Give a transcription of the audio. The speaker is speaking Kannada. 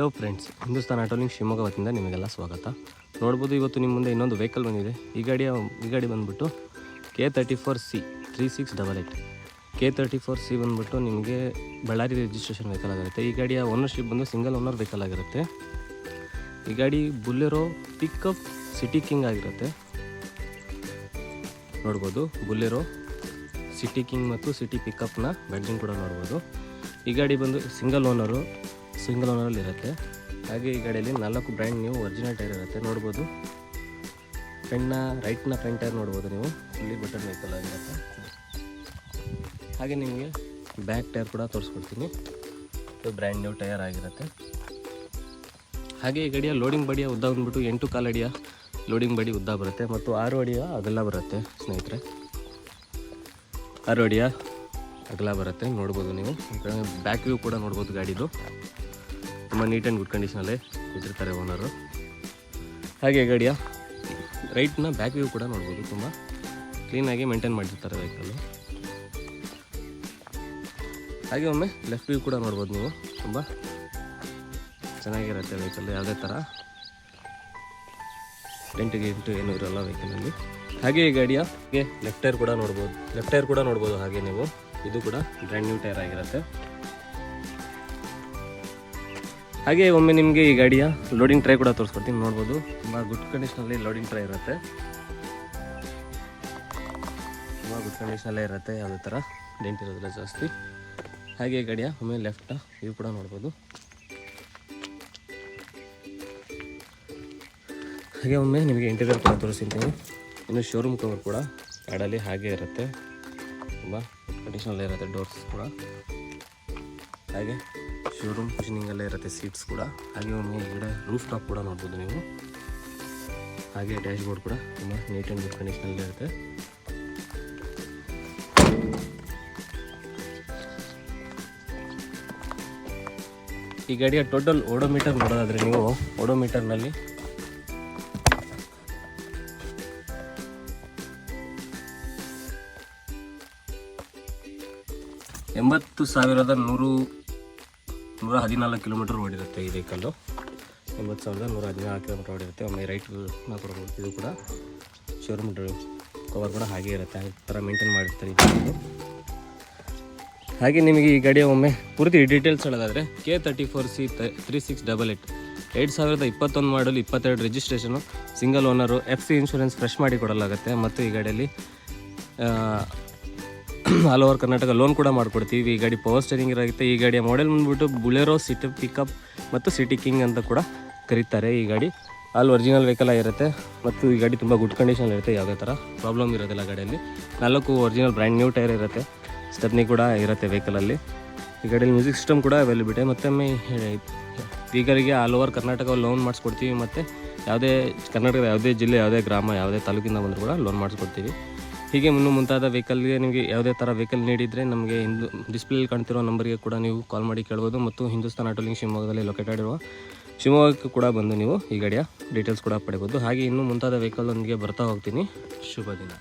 Hello friends Hindustan Autolink Shivamogga ವತಿಯಿಂದ ನಿಮಗೆಲ್ಲ ಸ್ವಾಗತ. ನೋಡ್ಬೋದು ಇವತ್ತು ನಿಮ್ಮ ಮುಂದೆ ಇನ್ನೊಂದು ವೆಹಿಕಲ್ ಬಂದಿದೆ. ಈ ಗಾಡಿಯ, ಈ ಗಾಡಿ ಬಂದುಬಿಟ್ಟು K thirty four C three six double eight K thirty four C ಬಂದುಬಿಟ್ಟು ನಿಮಗೆ ಬಳ್ಳಾರಿ ರಿಜಿಸ್ಟ್ರೇಷನ್ ವೆಹಿಕಲ್ ಆಗಿರುತ್ತೆ. ಈ ಗಾಡಿಯ ಓನರ್ಶಿಪ್ ಬಂದು ಸಿಂಗಲ್ ಓನರ್ ವೆಹಿಕಲ್ ಆಗಿರುತ್ತೆ. ಈ ಗಾಡಿ ಬುಲೆರೋ ಪಿಕಪ್ ಸಿಟಿ ಕಿಂಗ್ ಆಗಿರುತ್ತೆ. ನೋಡ್ಬೋದು ಬುಲ್ಲೆರೋ ಸಿಟಿ ಕಿಂಗ್ ಮತ್ತು ಸಿಟಿ ಪಿಕಪ್ನ ಬೆಡ್ಜಿಂಗ್ ಕೂಡ ನೋಡ್ಬೋದು. ಈ ಗಾಡಿ ಬಂದು ಸಿಂಗಲ್ ಓನರು ಸಿಂಗಲ್ ಓನರಲ್ಲಿ ಇರುತ್ತೆ. ಹಾಗೆ ಈ ಗಾಡಿಯಲ್ಲಿ ನಾಲ್ಕು ಬ್ರ್ಯಾಂಡ್ ನೀವು ಒರಿಜಿನಲ್ ಟೈರ್ ಇರುತ್ತೆ. ನೋಡ್ಬೋದು. ಫ್ರೆಂಡ್ನ ರೈಟ್ನ ಫ್ರಂಟ್ ಟೈರ್ ನೋಡ್ಬೋದು ನೀವು. ಇಲ್ಲಿ ಬಟನ್ ವೆಹಿಕಲ್ ಆಗಿರುತ್ತೆ. ಹಾಗೆ ನಿಮಗೆ ಬ್ಯಾಕ್ ಟೈರ್ ಕೂಡ ತೋರಿಸ್ಕೊಡ್ತೀನಿ. ಇದು ಬ್ರ್ಯಾಂಡ್ ನ್ಯೂ ಟೈರ್ ಆಗಿರುತ್ತೆ. ಹಾಗೆ ಈ ಗಾಡಿಯ ಲೋಡಿಂಗ್ ಬಡಿಯ ಉದ್ದ ಬಂದ್ಬಿಟ್ಟು ಎಂಟು ಕಾಲು ಅಡಿಯ ಲೋಡಿಂಗ್ ಬಡಿ ಉದ್ದ ಬರುತ್ತೆ. ಮತ್ತು ಆರು ಅಡಿಯ ಅಗಲ ಬರುತ್ತೆ, ಸ್ನೇಹಿತರೆ. ಆರು ಅಡಿಯ ಅಗಲ ಬರುತ್ತೆ, ನೋಡ್ಬೋದು ನೀವು. ಬ್ಯಾಕ್ ವ್ಯೂ ಕೂಡ ನೋಡ್ಬೋದು ಗಾಡಿದು. ತುಂಬ ನೀಟ್ ಆ್ಯಂಡ್ ಗುಡ್ ಕಂಡೀಷನಲ್ಲೇ ಇಟ್ಟಿರ್ತಾರೆ ಓನರು ಹಾಗೆ ಗಾಡಿಯ? ರೈಟ್ನ ಬ್ಯಾಕ್ ವ್ಯೂ ಕೂಡ ನೋಡ್ಬೋದು ತುಂಬ. ಕ್ಲೀನಾಗಿ ಮೇಂಟೈನ್ ಮಾಡಿರ್ತಾರೆ ವೆಹಿಕಲ್ಲು ಹಾಗೆ ಒಮ್ಮೆ ಲೆಫ್ಟ್ ವ್ಯೂ ಕೂಡ ನೋಡ್ಬೋದು ನೀವು. ತುಂಬ ಚೆನ್ನಾಗಿರುತ್ತೆ ವೆಹಿಕಲ್ ಯಾವುದೇ ಥರ ಎಂಟು ಇಂಟು ಏನೂ ಇರೋಲ್ಲ ವೆಹಿಕಲಲ್ಲಿ ಹಾಗೆ ಈ ಗಾಡಿಯ? ಲೆಫ್ಟ್ ಟೈರ್ ಕೂಡ ನೋಡ್ಬೋದು. ಲೆಫ್ಟ್ ಟೈರ್ ಕೂಡ ನೋಡ್ಬೋದು ಹಾಗೆ ನೀವು. ಇದು ಕೂಡ ಬ್ರ್ಯಾಂಡ್ ನ್ಯೂ ಟೈರ್ ಆಗಿರುತ್ತೆ. ಹಾಗೆ ಒಮ್ಮೆ ನಿಮಗೆ ಈ ಗಾಡಿಯ ಲೋಡಿಂಗ್ ಟ್ರೈ ಕೂಡ ತೋರಿಸ್ಕೊಡ್ತೀನಿ, ನೋಡ್ಬೋದು. ತುಂಬ ಗುಡ್ ಕಂಡೀಷನಲ್ಲಿ ಲೋಡಿಂಗ್ ಟ್ರೈ ಇರುತ್ತೆ. ತುಂಬ ಗುಡ್ ಕಂಡೀಷನಲ್ಲೇ ಇರುತ್ತೆ, ಯಾವುದೇ ಥರ ಡೆಂಟ್ ಇರೋದಿಲ್ಲ ಜಾಸ್ತಿ. ಹಾಗೆ ಗಾಡಿಯ ಒಮ್ಮೆ ಲೆಫ್ಟ್ ಇವು ಕೂಡ ನೋಡ್ಬೋದು. ಹಾಗೆ ಒಮ್ಮೆ ನಿಮಗೆ ಇಂಟೀರಿಯರ್ ಕೂಡ ತೋರಿಸ್ತೀನಿ. ಇನ್ನು ಶೋರೂಮ್ ಕವರ್ ಕೂಡ ಗಾಡಲ್ಲಿ ಹಾಗೆ ಇರುತ್ತೆ. ತುಂಬ ಕಂಡೀಷನಲ್ಲೇ ಇರುತ್ತೆ ಡೋರ್ಸ್ ಕೂಡ. ಹಾಗೆ ಶೋರೂಮ್ ಕುಷನಿಂಗಲ್ಲೇ ಇರುತ್ತೆ ಸೀಟ್ಸ್ ಕೂಡ. ಹಾಗೆ ಒಂದು ಮೇಲ್ಗಡೆ ರೂಫ್ ಟಾಪ್ ಕೂಡ ನೋಡ್ಬೋದು ನೀವು. ಹಾಗೆ ಡ್ಯಾಶ್ ಬೋರ್ಡ್ ಕೂಡ ತುಂಬ ನೀಟ್ ಆ್ಯಂಡ್ ಗುಡ್ ಕಂಡೀಷನಲ್ಲೇ ಇರುತ್ತೆ. ಈ ಗಾಡಿಯ ಟೋಟಲ್ ಓಡೋಮೀಟರ್ ನೋಡೋದಾದ್ರೆ ನೀವು ಓಡೋಮೀಟರ್ನಲ್ಲಿ ಎಂಬತ್ತು ಸಾವಿರದ ನೂರು ನೂರ ಹದಿನಾಲ್ಕು ಕಿಲೋಮೀಟರ್ ಓಡಿರುತ್ತೆ ಈ ವೆಹಿಕಲ್ಲು ಎಂಬತ್ತು ಸಾವಿರದ ನೂರ ಹದಿನಾಲ್ಕು ಕಿಲೋಮೀಟರ್ ಓಡಿರುತ್ತೆ. ಒಮ್ಮೆ ರೈಟ್ ಇದು ಕೂಡ ಶೋರೂಮ್ ಕವರ್ ಕೂಡ ಹಾಗೆ ಇರುತ್ತೆ. ಆ ಥರ ಮೇಂಟೈನ್ ಮಾಡಿರ್ತಾರೆ ಹಾಗೆ ನಿಮಗೆ ಈ ಗಾಡಿಯ ಒಮ್ಮೆ ಪೂರ್ತಿ ಡೀಟೇಲ್ಸ್ ಹೇಳೋದಾದರೆ K thirty four C three six double eight ಎರಡು ಸಾವಿರದ ಇಪ್ಪತ್ತೊಂದು ಮಾಡಲ್ ಇಪ್ಪತ್ತೆರಡು registration single owner F C insurance fresh ಮಾಡಿ ಕೊಡಲಾಗುತ್ತೆ. ಮತ್ತು ಈ ಗಾಡಿಯಲ್ಲಿ ಆಲ್ ಓವರ್ ಕರ್ನಾಟಕ ಲೋನ್ ಕೂಡ ಮಾಡಿಕೊಡ್ತೀವಿ. ಈ ಗಾಡಿ ಪವರ್ ಸ್ಟೇರಿಂಗ್ ಇರುತ್ತೆ. ಈ ಗಾಡಿಯ ಮಾಡೆಲ್ ಬಂದ್ಬಿಟ್ಟು ಬುಲೆರೋ ಸಿಟಿ ಪಿಕಪ್ ಮತ್ತು ಸಿಟಿ ಕಿಂಗ್ ಅಂತ ಕೂಡ ಕರೀತಾರೆ ಈ ಗಾಡಿ. ಆಲ್ ಒರಿಜಿನಲ್ ವೆಹಿಕಲ್ ಆಗಿರುತ್ತೆ. ಮತ್ತು ಈ ಗಾಡಿ ತುಂಬ ಗುಡ್ ಕಂಡೀಷನ್ ಇರುತ್ತೆ. ಯಾವುದೇ ಥರ ಪ್ರಾಬ್ಲಮ್ ಇರೋದಿಲ್ಲ ಗಾಡಿಯಲ್ಲಿ. ನಾಲ್ಕು ಒರಿಜಿನಲ್ ಬ್ರ್ಯಾಂಡ್ ನ್ಯೂ ಟೈರ್ ಇರುತ್ತೆ. ಸ್ಟೆಪ್ನಿ ಕೂಡ ಇರುತ್ತೆ ವೆಹಿಕಲಲ್ಲಿ ಈ ಗಾಡಿಯಲ್ಲಿ ಮ್ಯೂಸಿಕ್ ಸಿಸ್ಟಮ್ ಕೂಡ ಅವೈಲೇಬಲ್ ಇದೆ. ಮತ್ತೊಮ್ಮೆ ಆಲ್ ಓವರ್ ಕರ್ನಾಟಕ ಲೋನ್ ಮಾಡಿಸ್ಕೊಡ್ತೀವಿ. ಮತ್ತು ಯಾವುದೇ ಕರ್ನಾಟಕದ ಯಾವುದೇ ಜಿಲ್ಲೆ, ಯಾವುದೇ ಗ್ರಾಮ, ಯಾವುದೇ ತಾಲೂಕಿಂದ ಬಂದರೂ ಕೂಡ ಲೋನ್ ಮಾಡಿಸ್ಕೊಡ್ತೀವಿ. ಹೀಗೆ ಇನ್ನು ಮುಂತಾದ ವೆಹಿಕಲ್ಗೆ ನಿಮಗೆ ಯಾವುದೇ ಥರ ವೆಹಿಕಲ್ ನೀಡಿದರೆ ನಮಗೆ ಹಿಂದು ಡಿಸ್ಪ್ಲೇಲಿ ಕಾಣ್ತಿರೋ ನಂಬರ್ಗೆ ಕೂಡ ನೀವು ಕಾಲ್ ಮಾಡಿ ಕೇಳ್ಬೋದು ಮತ್ತು ಹಿಂದೂಸ್ತಾನ್ ಆಟೋಲಿಂಗ್ ಶಿವಮೊಗ್ಗದಲ್ಲಿ ಲೊಕೇಟೆಡ್ ಇರುವ ಶಿವಮೊಗ್ಗಕ್ಕೆ ಕೂಡ ಬಂದು ನೀವು ಈ ಗಾಡಿಯ ಡೀಟೇಲ್ಸ್ ಕೂಡ ಪಡಿಬೋದು. ಹಾಗೆ ಇನ್ನೂ ಮುಂತಾದ ವೆಹಿಕಲ್ ಒಂದಿಗೆ ಬರ್ತಾ ಹೋಗ್ತೀನಿ. ಶುಭ ದಿನ.